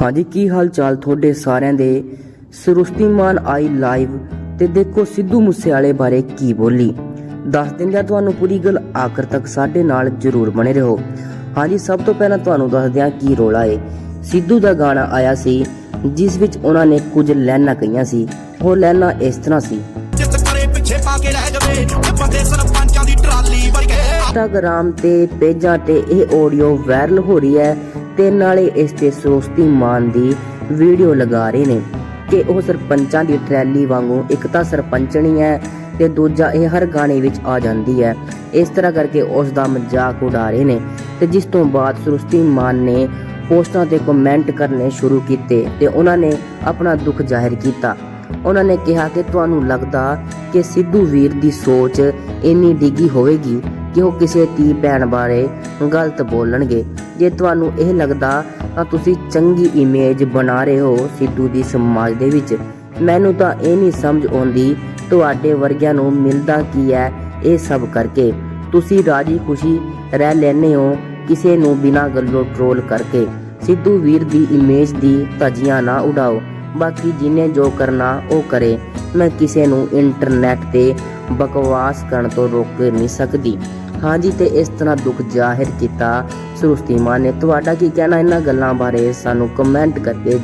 ਹਾਂਜੀ ਕੀ ਹਾਲ ਚਾਲ ਤੁਹਾਡੇ ਸਾਰਿਆਂ ਦੇ? ਸਰੁਸ਼ਤੀਮਾਨ ਆਈ ਲਾਈਵ ਤੇ ਦੇਖੋ ਸਿੱਧੂ ਮੂਸੇਵਾਲੇ ਬਾਰੇ ਕੀ ਬੋਲੀ। ਦੱਸ ਦਿੰਦੇ ਤੁਹਾਨੂੰ ਪੂਰੀ ਗੱਲ ਆਖਰ ਤੱਕ ਸਾਡੇ ਨਾਲ ਜਰੂਰ ਬਣੇ ਰਹੋ। ਹਾਂਜੀ ਸਭ ਤੋਂ ਪਹਿਲਾਂ ਤੁਹਾਨੂੰ ਦੱਸਦੇ ਆ ਕੀ ਰੋਲਾ ਏ। ਸਿੱਧੂ ਦਾ ਗਾਣਾ ਆਇਆ ਸੀ ਜਿਸ ਵਿੱਚ ਉਹਨਾਂ ਨੇ ਕੁਝ ਲਾਈਨਾਂ ਕਹੀਆਂ ਸੀ। ਉਹ ਲਾਈਨਾਂ ਇਸ ਤਰ੍ਹਾਂ ਸੀ। ਜਿੱਤ ਕਰੇ ਪਿੱਛੇ ਪਾ ਕੇ ਰਹਿ ਜਾਵੇ ਇਹ ਬੰਦੇ ਸਰਪੰਚਾਂ ਦੀ ਟਰਾਲੀ ਵਰਗੇ। ਇੰਸਟਾਗ੍ਰਾਮ ਤੇ ਪੇਜਾਂ ਤੇ ਇਹ ਆਡੀਓ ਵਾਇਰਲ ਹੋ ਰਹੀ ਹੈ। ਤੇ ਨਾਲੇ ਇਸ ਤੇ ਸਰੋਸਤੀ ਮਾਨ ਦੀ ਵੀਡੀਓ ਲਗਾ ਰਹੇ ਨੇ ਕਿ ਉਹ ਸਰਪੰਚਾਂ ਦੀ ਟਰੈਲੀ ਵਾਂਗੂ ਇੱਕ ਤਾਂ ਸਰਪੰਚਣੀ ਹੈ ਤੇ ਦੂਜਾ ਇਹ ਹਰ ਗਾਣੇ ਵਿੱਚ ਆ ਜਾਂਦੀ ਹੈ। ਇਸ ਤਰ੍ਹਾਂ ਕਰਕੇ ਉਸ ਦਾ ਮਜ਼ਾਕ ਉਡਾ ਰਹੇ ਨੇ ਤੇ ਜਿਸ ਤੋਂ ਬਾਅਦ ਸਰੁਸਤੀ ਮਾਨ ਨੇ ਪੋਸਟਾਂ ਤੇ ਕਮੈਂਟ ਕਰਨੇ ਸ਼ੁਰੂ ਕੀਤੇ ਤੇ ਉਹਨਾਂ ਨੇ ਆਪਣਾ ਦੁੱਖ ਜ਼ਾਹਿਰ ਕੀਤਾ। ਉਹਨਾਂ ਨੇ ਕਿਹਾ ਕਿ ਤੁਹਾਨੂੰ ਲੱਗਦਾ ਕਿ ਸਿੱਧੂ ਵੀਰ ਦੀ ਸੋਚ ਇੰਨੀ ਡਿੱਗੀ ਹੋਵੇਗੀ ਕਿ ਉਹ ਕਿਸੇ ਧੀ ਭੈਣ ਬਾਰੇ ਗਲਤ ਬੋਲਣਗੇ, ਜੇ ਤੁਹਾਨੂੰ ਇਹ ਲੱਗਦਾ ਤਾਂ ਤੁਸੀਂ ਚੰਗੀ ਇਮੇਜ ਬਣਾ ਰਹੇ ਹੋ ਸਿੱਧੂ ਦੀ ਸਮਾਜ ਦੇ ਵਿੱਚ, ਮੈਨੂੰ ਤਾਂ ਇਹ ਨਹੀਂ ਸਮਝ ਆਉਂਦੀ ਤੁਹਾਡੇ ਵਰਗਿਆਂ ਨੂੰ ਮਿਲਦਾ ਕੀ ਹੈ ਇਹ ਸਭ ਕਰਕੇ। ਤੁਸੀਂ ਰਾਜੀ ਖੁਸ਼ੀ ਰਹਿ ਲੈਂਦੇ ਹੋ ਕਿਸੇ ਨੂੰ ਬਿਨਾਂ ਗੱਲੋਂ ਟਰੋਲ ਕਰਕੇ। ਸਿੱਧੂ ਵੀਰ ਦੀ ਇਮੇਜ ਦੀ ਧੱਜੀਆਂ ਨਾ ਉਡਾਓ। ਬਾਕੀ ਜਿਹਨੇ ਜੋ ਕਰਨਾ ਉਹ ਕਰੇ, ਮੈਂ ਕਿਸੇ ਨੂੰ ਇੰਟਰਨੈਟ ਤੇ ਬਕਵਾਸ ਕਰਨ ਤੋਂ ਰੋਕ ਨਹੀਂ ਸਕਦੀ। ਹਾਂਜੀ ਤੇ ਇਸ ਤਰ੍ਹਾਂ ਦੁੱਖ ਜ਼ਾਹਿਰ ਕੀਤਾ ਸਰੁਸਤੀ ਮਾਂ ਨੇ। ਤੁਹਾਡਾ ਕੀ ਕਹਿਣਾ ਇਹਨਾਂ ਗੱਲਾਂ ਬਾਰੇ ਸਾਨੂੰ ਕਮੈਂਟ ਕਰਕੇ